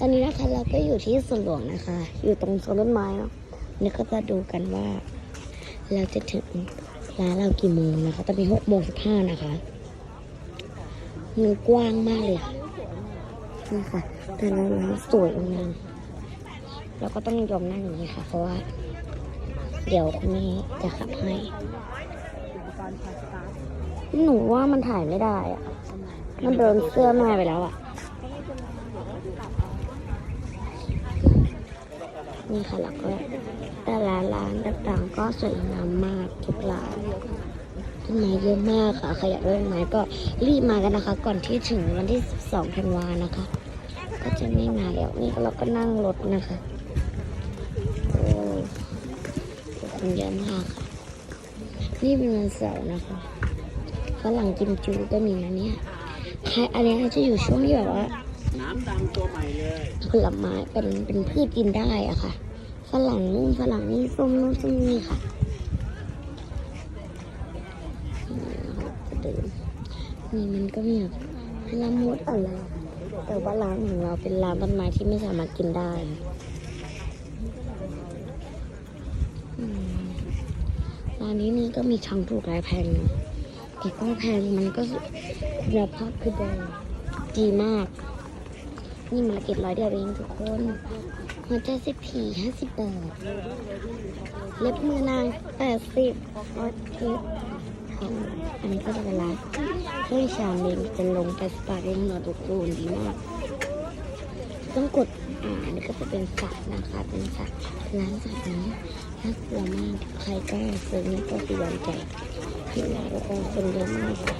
ตอนนี้นะคะเราก็อยู่ที่สวนหลวงนะคะ อยู่ตรงโซนต้นไม้เนาะนี่ก็จะดูกันว่า เราจะถึงร้านเรากี่โมงนะคะตอนนี้หกโมงสิบห้านะคะมันกว้างมากเลยค่ะนี่ค่ะ แต่ร้านสวยงามเราก็ต้องยอมนั่งอย่างนี้ค่ะ เพราะว่า เดี๋ยวคุณแม่จะขับให้ หนูว่ามันถ่ายไม่ได้อะมันโดนเสื้อแม่ไปแล้วอะ นี่ค่ะแล้วก็แต่ละร้านต่างๆก็สวยงามมากทุกร้านต้นไม้เยอะมากค่ะใครอยากได้ต้นไม้ก็รีบมากันนะคะ ก่อนที่ถึงวันที่ 12ธันวานะคะ ก็จะไม่มาแล้วนี่เราก็นั่งรถนะคะโอ้คนเยอะมากค่ะนี่เป็นวันเสาร์นะคะฝรั่งกิมจูก็มีนะเนี่ยใครอันนี้จะอยู่ช่วงที่แบบว่า น้ำดำตัวใหม่เลยผลไม้เป็นเป็นพืชกินได้อะค่ะฝรั่งนู่นฝรั่งนี่ส้มนู่นส้มนี่ค่ะนี่มันก็มีแบบละมุดอะไรแต่ว่าร้านของเราเป็นร้านต้นไม้ที่ไม่สามารถกินได้ร้านนี้นี่ก็มีทั้งถูกและแพงแต่ก็แพงมันก็คุณภาพคือดีดีมาก นี่มาเก็บร้อยเดียวเองทุกคนหัวใจสิบผีห้าสิบบาทเล็บมือนางแปดสิบออทิปอันนี้ก็จะเป็นร้านเฮ้ยชามเองจะลงแปดสิบบาเองเหนือทุกคนดีมาก ต้องกดอ่าอันนี้ก็จะเป็นสัตว์นะคะ เป็นสัตว์ร้านสัตว์นี้น่ากลัวมากใครก็ซื้อนี่ก็คือยอมใจเห็นแล้วทุกคนคนเยอะมากค่ะ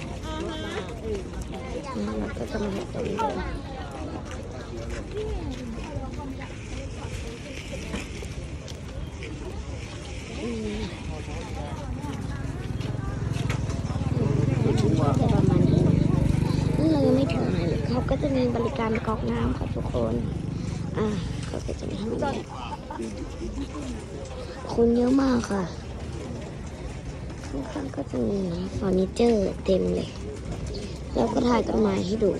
นี่เราก็จะมาตรงนี้เลย เรายังไม่ถึงไหนเลยเขาก็จะมีบริการกรอกน้ำค่ะทุกคน อ่าเขาก็จะมีให้มันแบบคนเยอะมากค่ะ ข้างๆก็จะมีเฟอร์นิเจอร์เต็มเลย แล้วก็ถ่ายต้นไม้ให้ดู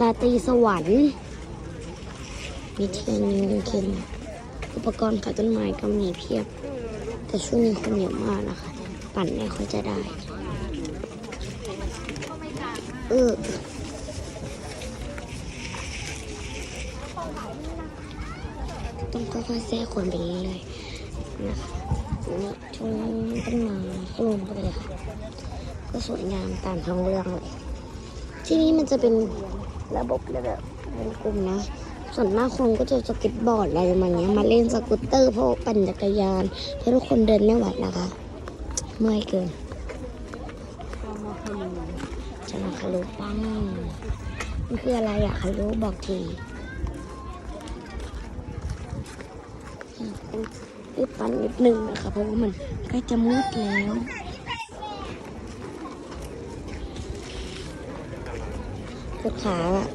ลาตรีสวรรค์ มีเทียนมีเงินเค็มอุปกรณ์ขายต้นไม้ก็มีเพียบ แต่ช่วงนี้คนเยอะมากนะคะ ปั่นไม่ค่อยจะได้ เออต้องค่อยๆแทรกคนไปเรื่อยๆนะคะนี่ช่วงต้นไม้ก็ลงไปเลยค่ะ ก็สวยงามตามท้องเรื่องเลย ที่นี่มันจะเป็น ระบบเลยแบบกลุ่มนะ ส่วนมากคนก็จะสก็ตบอร์ดอะไรมาเนี้ย มาเล่นสกูตเตอร์พวกปั่นจักรยานถ้าทุกคนเดินไม่ไหวนะคะเมื่อยเกินจะมาคารุปังมันคืออะไรอะคารุบอกทีรีบปั้นนิดนึงนะคะเพราะว่ามันใกล้จะมืดแล้ว ลูขาอะ